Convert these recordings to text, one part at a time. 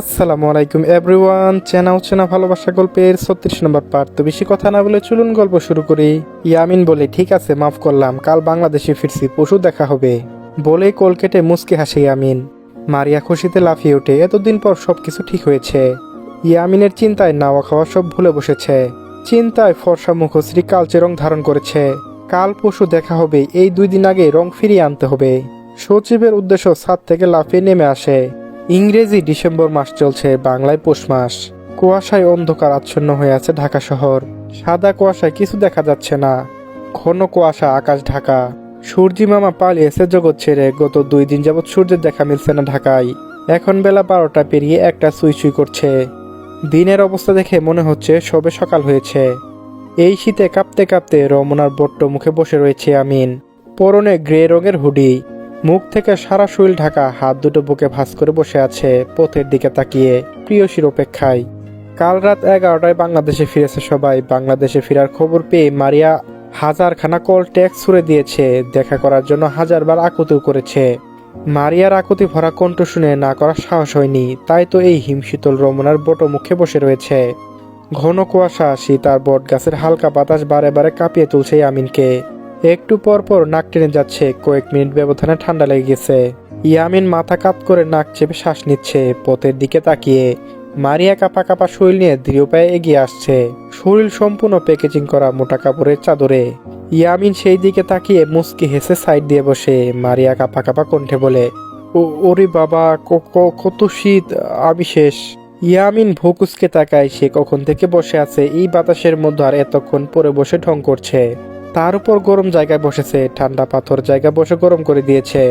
আসসালামু আলাইকুম এভরিওয়ান চেনা চেনা ভালোবাসা গল্পের ছত্রিশ নম্বর পার্ট তো বেশি কথা না বলে চলুন গল্প শুরু করি। ইয়ামিন বলে, ঠিক আছে, মাফ করলাম, কাল বাংলাদেশে ফিরছি, পশু দেখা হবে। বলে কোল কেটে মুসকে হাসে ইয়ামিন। মারিয়া খুশিতে লাফিয়ে ওঠে, এতদিন পর সবকিছু ঠিক হয়েছে। ইয়ামিনের চিন্তায় নাওয়া খাওয়া সব ভুলে বসেছে। চিন্তায় ফর্সা মুখশ্রী কালচে রং ধারণ করেছে। কাল পশু দেখা হবে, এই দুই দিন আগে রং ফিরিয়ে আনতে হবে। সচিবের উদ্দেশ্য ছাদ থেকে লাফিয়ে নেমে আসে। ইংরেজি ডিসেম্বর মাস চলছে বাংলায় পৌষ মাস। কুয়াশায় অন্ধকার আচ্ছন্ন হয়ে আছে ঢাকা শহর। সাদা কুয়াশায় কিছু দেখা যাচ্ছে না। ঘন কুয়াশা আকাশ ঢাকা। সূর্যি মামা পালিয়েছে জগৎ ছেড়ে গত দুই দিন যাবৎ সূর্যের দেখা মিলছে না ঢাকায়। এখন বেলা বারোটা পেরিয়ে একটা সুই সুই করছে। দিনের অবস্থা দেখে মনে হচ্ছে সবে সকাল হয়েছে। এই শীতে কাঁপতে কাঁপতে রমনার বট্ট মুখে বসে রয়েছে আমিন। পরনে গ্রে রঙের হুডি। মুখ থেকে সারা শরীর ঢাকা, হাত দুটো বুকে ভাঁজ করে বসে আছে পথের দিকে তাকিয়ে প্রিয়সীর অপেক্ষায় কাল রাত এগারোটায় বাংলাদেশে ফিরেছে সবাই। বাংলাদেশে ফেরার খবর পেয়ে মারিয়া হাজারখানা কল ট্যাক্স ছুড়ে দিয়েছে। দেখা করার জন্য হাজারবার আকুতিও করেছে। মারিয়ার আকুতি ভরা কণ্ঠ শুনে না করার সাহস হয়নি। তাই তো এই হিমশীতল রমনার বট মুখে বসে রয়েছে। ঘন কুয়াশা, শীত আর বট গাছের হালকা বাতাস বারে বারে কাঁপিয়ে তুলছে ইয়ামিনকে একটু পর পর নাক টেনে যাচ্ছে, কয়েক মিনিট ব্যবধানে ঠান্ডা লেগে গেছে। ইয়ামিন মাথা কাত করে নাক চেপে শ্বাস নিচ্ছে, পথের দিকে তাকিয়ে। মারিয়া কাপা কাপা শরীর নিয়ে দৃঢ় পায়ে এগিয়ে আসছে। শরীর সম্পূর্ণ প্যাকেজিং করা মোটা কাপড়ের চাদরে। ইয়ামিন সেই দিকে তাকিয়ে মুস্কি হেসে সাইড দিয়ে বসে। মারিয়া কাপা কাপা কণ্ঠে বলে, ও, ওরে বাবা কত শীত, আমি শেষ। ইয়ামিন ভুকুসকে তাকায়, সে কখন থেকে বসে আছে, এই বাতাসের মধ্যে আর এতক্ষণ পরে বসে ঢং করছে। তার উপর গরম জায়গায় বসেছে, ঠান্ডা পাথর জায়গায় বসে গরম করে দিয়েছে,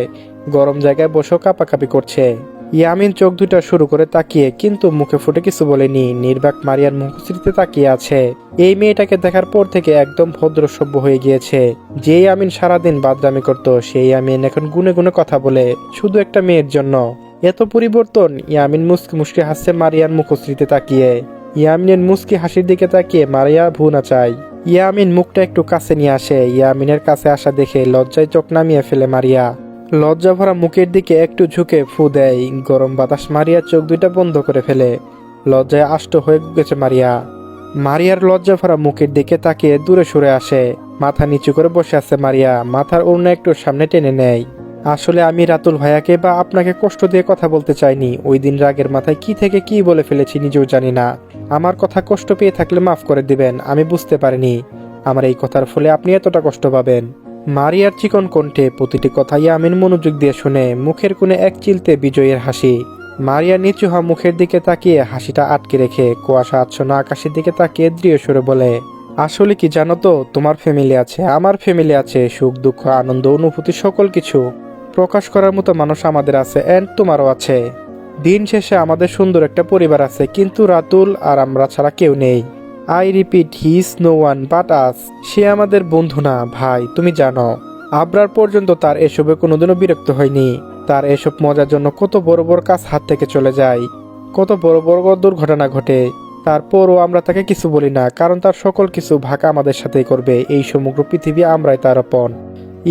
গরম জায়গায় বসেও কাপাকাপি করছে। ইয়ামিন চোখ দুটা শুরু করে তাকিয়ে, কিন্তু মুখে ফুটে কিছু বলেনি। নির্বাক মারিয়ার মুখশ্রীতে তাকিয়ে আছে। এই মেয়েটাকে দেখার পর থেকে একদম ভদ্র সভ্য হয়ে গিয়েছে। যেই আমিন সারাদিন বাদরামি করত, সেই আমিন এখন গুনে গুনে কথা বলে, শুধু একটা মেয়ের জন্য। এত পরিবর্তন, ইয়ামিন মুস্কি মুসকি হাসছে মারিয়ার মুখশ্রীতে তাকিয়ে। ইয়ামিনের মুস্কি হাসির দিকে তাকিয়ে মারিয়া ভুনা চায়। ইয়ামিন মুখটা একটু কাছে নিয়ে আসে। ইয়ামিনের কাছে আসা দেখে লজ্জায় চোখ নামিয়ে ফেলে মারিয়া। লজ্জা ভরা মুখের দিকে একটু ঝুঁকে ফু দেয়। গরম বাতাস মারিয়া চোখ দুইটা বন্ধ করে ফেলে। লজ্জায় আষ্ট হয়ে গেছে মারিয়া। মারিয়ার লজ্জা ভরা মুখের দিকে তাকিয়ে দূরে সরে আসে। মাথা নিচু করে বসে আছে মারিয়া। মাথার অন্য একটু সামনে টেনে নেয়। আসলে আমি রাতুল ভাইয়াকে বা আপনাকে কষ্ট দিয়ে কথা বলতে চাইনি। ওই দিন রাগের মাথায় কি থেকে কি বলে ফেলেছি নিজেও জানি না। আমার কথা কষ্ট পেয়ে থাকলে মাফ করে দিবেন, আমি বুঝতে পারিনি। আমার এই কথার ফলে আপনি এতটা কষ্ট পাবেন। মারিয়ার চিকন কণ্ঠে প্রতিটি কথা ইয়ামিন মনোযোগ দিয়ে শুনে, মুখের কোণে এক চিলতে বিজয়ের হাসি। মারিয়া নিচু হওয়া মুখের দিকে তাকিয়ে হাসিটা আটকে রেখে, কুয়াশা আচ্ছন্ন আকাশের দিকে তাকিয়ে দৃঢ় সুরে বলে, আসলে কি জানো তো, তোমার ফ্যামিলি আছে, আমার ফ্যামিলি আছে, সুখ, দুঃখ, আনন্দ, অনুভূতি, সকল কিছু। প্রকাশ করার মতো মানুষ আমাদের আছে অ্যান্ড তোমারও আছে। দিন শেষে আমাদের সুন্দর একটা পরিবার আছে, কিন্তু রাতুল আর আমরা ছাড়া কেউ নেই। I repeat his no one but us সে আমাদের বন্ধু না, ভাই, তুমি জানো। আবরার পর্যন্ত তার এসবে কোনোদিনও বিরক্ত হয়নি। তার এসব মজার জন্য কত বড় বড় কাজ হাত থেকে চলে যায়। কত বড় বড় দুর্ঘটনা ঘটে। তারপরও আমরা তাকে কিছু বলি না, কারণ তার সকল কিছু ভাকা আমাদের সাথেই করবে। এই সমগ্র পৃথিবী আমরাই তার আপন।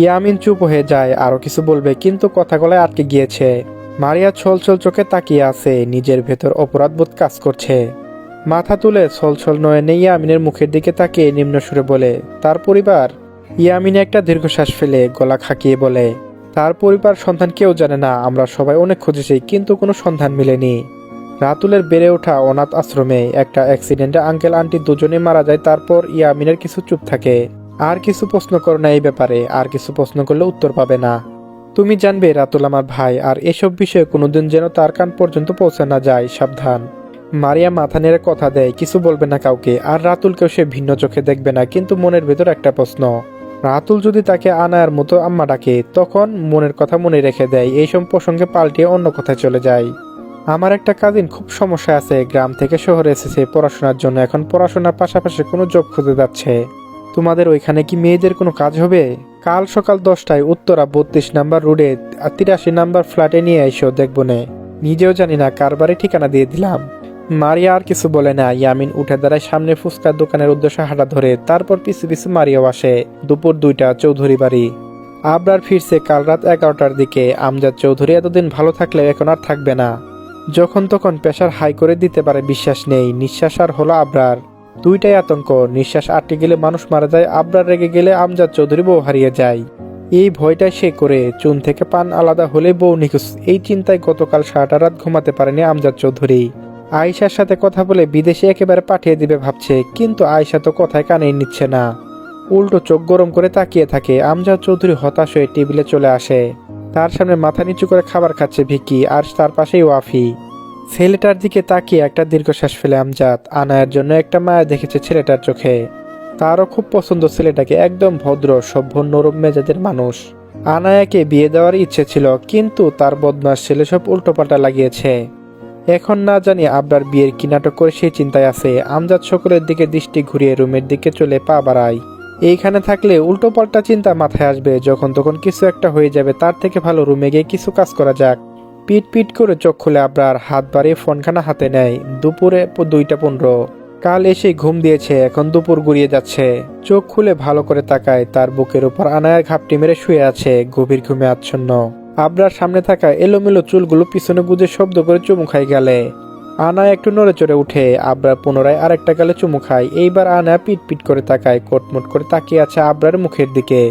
ইয়ামিন চুপ হয়ে যায় আরও কিছু বলবে, কিন্তু কথা গলায় আটকে গিয়েছে। মারিয়া ছল ছল চোখে তাকিয়ে আছে, নিজের ভেতর অপরাধবোধ কাজ করছে। মাথা তুলে ছলছল নয়নে ইয়ামিনের মুখের দিকে তাকিয়ে নিম্ন সুরে বলে, তার পরিবার? ইয়ামিনে একটা দীর্ঘশ্বাস ফেলে, গলা খাকিয়ে বলে, তার পরিবার সন্ধান কেউ জানে না, আমরা সবাই অনেক খুঁজেছি, কিন্তু কোনো সন্ধান মিলেনি। রাতুলের বেড়ে ওঠা অনাথ আশ্রমে একটা অ্যাক্সিডেন্টে আঙ্কেল আন্টি দুজনে মারা যায়, তারপর ইয়ামিনের কিছু চুপ থাকে। আর কিছু প্রশ্ন করো না এই ব্যাপারে, আর কিছু প্রশ্ন করলে উত্তর পাবে না। তুমি জানবে, রাতুল আমার ভাই, আর এসব বিষয়ে কোনোদিন যেন তার কান পর্যন্ত পৌঁছে না যায়, সাবধান। মারিয়া মাথা নেড়ে কথা দেয়, কিছু বলবে না কাউকে, আর রাতুলকেও সে ভিন্ন চোখে দেখবে না, কিন্তু মনের ভেতর একটা প্রশ্ন। রাতুল যদি তাকে আনার মতো আম্মা ডাকে, তখন মনের কথা মনে রেখে দেয় এইসব প্রসঙ্গে পাল্টিয়ে অন্য কথায় চলে যায়। আমার একটা কাজিন খুব সমস্যা আছে, গ্রাম থেকে শহরে এসেছে, পড়াশোনার জন্য, এখন পড়াশোনার পাশাপাশি কোনো জব খুঁজে যাচ্ছে। তোমাদের ওইখানে কি মেয়েদের কোনো কাজ হবে? কাল সকাল দশটায় উত্তরা বত্রিশ নাম্বার রোডে তিরাশি নাম্বার ফ্ল্যাটে নিয়ে এসো দেখব নে নিজেও জানি না কার বাড়ি ঠিকানা দিয়ে দিলাম। মারিয়া আর কিছু বলে না। ইয়ামিন উঠে দাঁড়ায় সামনে ফুচকার দোকানের উদ্দেশ্যে হাঁটা ধরে। তারপর পিছু পিছু মারিয়াও আসে। দুপুর দুইটা, চৌধুরী বাড়ি। আবরার ফিরছে কাল রাত এগারোটার দিকে। আমজাদ চৌধুরী এতদিন ভালো থাকলে এখন আর থাকবে না। যখন তখন প্রেশার হাই করে দিতে পারে বিশ্বাস নেই। নিঃশ্বাস আর হলো আবরার। দুইটাই আতঙ্ক। নিঃশ্বাস আটকে গেলে মানুষ মারা যায়, আবরার রেগে গেলে আমজাদ চৌধুরী বউ হারিয়ে যায়। এই ভয়টা সে করে। চুন থেকে পান আলাদা হলে বউ নিখোঁজ। এই চিন্তায় গতকাল সারাটা রাত ঘুমাতে পারেনি আমজাদ চৌধুরী। আয়শার সাথে কথা বলে বিদেশে একেবারে পাঠিয়ে দিবে ভাবছে, কিন্তু আয়শা তো কথায় কানে নিচ্ছে না। উল্টো চোখ গরম করে তাকিয়ে থাকে। আমজাদ চৌধুরী হতাশ হয়ে টেবিলে চলে আসে। তার সামনে মাথা নিচু করে খাবার খাচ্ছে ভিকি আর তার পাশেই ওয়াফি। ছেলেটার দিকে তাকিয়ে একটা দীর্ঘশ্বাস ফেলে আমজাদ। আনায়ের জন্য একটা মায়া দেখেছে ছেলেটার চোখে। তারও খুব পছন্দ ছেলেটাকে একদম ভদ্র, সভ্য, নরম মেজাজের মানুষ। আনায়াকে বিয়ে দেওয়ার ইচ্ছে ছিল, কিন্তু তার বদমাস ছেলে সব উল্টোপাল্টা লাগিয়েছে। এখন না জানি আবরার বিয়ের কি নাটক করে সেই চিন্তায় আছে। আমজাদ সকলের দিকে দৃষ্টি ঘুরিয়ে রুমের দিকে চলে পা বাড়ায়। এইখানে থাকলে উল্টোপাল্টা চিন্তা মাথায় আসবে, যখন তখন কিছু একটা হয়ে যাবে, তার থেকে ভালো রুমে গিয়ে কিছু কাজ করা যাক। পিট পিট করে চোখ খুলে আবরার হাত বাড়িয়ে ফোনখানা হাতে নেয়। দুপুরে দুইটা পনেরো। কাল এসে ঘুম দিয়েছে, এখন দুপুর গড়িয়ে যাচ্ছে। চোখ খুলে ভালো করে তাকায়, তার বুকের উপর আনায়ার ঘাপটি মেরে শুয়ে আছে, গভীর ঘুমে আচ্ছন্ন। আবরার সামনে থাকা এলোমেলো চুলগুলো পিছনে গুজে শব্দ করে চুমু খাই গেলে। আনা একটু নড়ে চড়ে উঠে, আবরার পুনরায় আরেকটা গালে চুমু খায়। এইবার আনা পিট পিট করে তাকায়, কোটমোট করে তাকিয়ে আছে আবরার মুখের দিকে।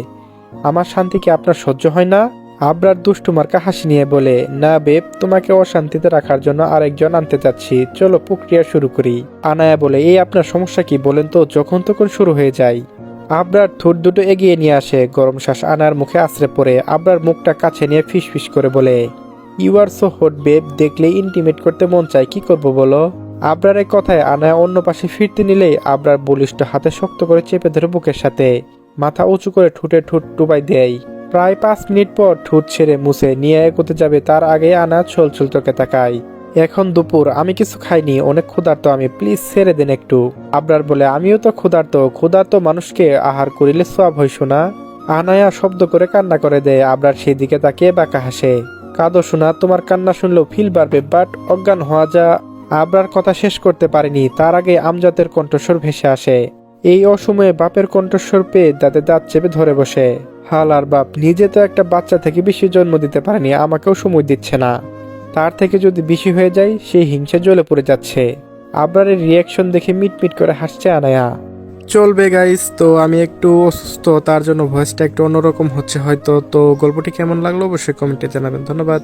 আমার শান্তি কি আপনার সহ্য হয় না? আবরার দুষ্টু মার্কা হাসি নিয়ে বলে, না বেব, তোমাকে অশান্তিতে রাখার জন্য আরেকজন আনতে চাচ্ছি। চলো প্রক্রিয়া শুরু করি। আনায়া বলে, এই আপনার সমস্যা কি বলেন তো, যখন তখন শুরু হয়ে যায়। আবরার ঠোঁট দুটো এগিয়ে নিয়ে আসে। গরম শ্বাস আনার মুখে আশ্রে পড়ে। আবরার মুখটা কাছে নিয়ে ফিস ফিস করে বলে you are so hot babe দেখলে ইন্টিমেট করতে মন চায়, কি করব বলো? আবরার এই কথায় আনায়া অন্য পাশে ফিরতে নিলেই আবরার বলিষ্ঠ হাতে শক্ত করে চেপে ধরে বুকের সাথে মাথা উঁচু করে ঠুটে ঠুট টুবাই দেয়। প্রায় পাঁচ মিনিট পর ঠুট ছেড়ে মুছে নিয়ে এগোতে যাবে, তার আগে আনা ছল ছল চোখে তাকায় এখন দুপুর, আমি কিছু খাইনি, অনেক ক্ষুধার্ত, আমি প্লিজ ছেড়ে দেন একটু। আবরার বলে, আমিও তো ক্ষুধার্ত ক্ষুধার্ত মানুষকে আহার করিলে সব হয় শোনা আনায়া শব্দ করে কান্না করে দেয়, আবরার সেই দিকে তাকিয়ে বাঁকা হাসে। কাঁদো শোনা তোমার কান্না শুনলেও ফিল বাড়বে, বাট অজ্ঞান হওয়া যা আবরার কথা শেষ করতে পারেনি, তার আগে আমজাদের কণ্ঠস্বর ভেসে আসে। এই অসময়ে বাপের কণ্ঠস্বর পেয়ে দাঁতে দাঁত চেপে ধরে বসে। হাল আর বাপ নিজে তো একটা বাচ্চা থেকে বেশি জন্ম দিতে পারেনি, আমাকেও সময় দিচ্ছে না। তার থেকে যদি বেশি হয়ে যায়, সেই হিংসা জ্বলে পড়ে যাচ্ছে। আবরারের রিয়াকশন দেখে মিটমিট করে হাসছে আনায়া। চলবে গাইস তো আমি একটু অসুস্থ, তার জন্য ভয়েসটা একটু অন্যরকম হচ্ছে হয়তো, তো গল্পটি কেমন লাগল অবশ্যই কমেন্টে জানাবেন, ধন্যবাদ।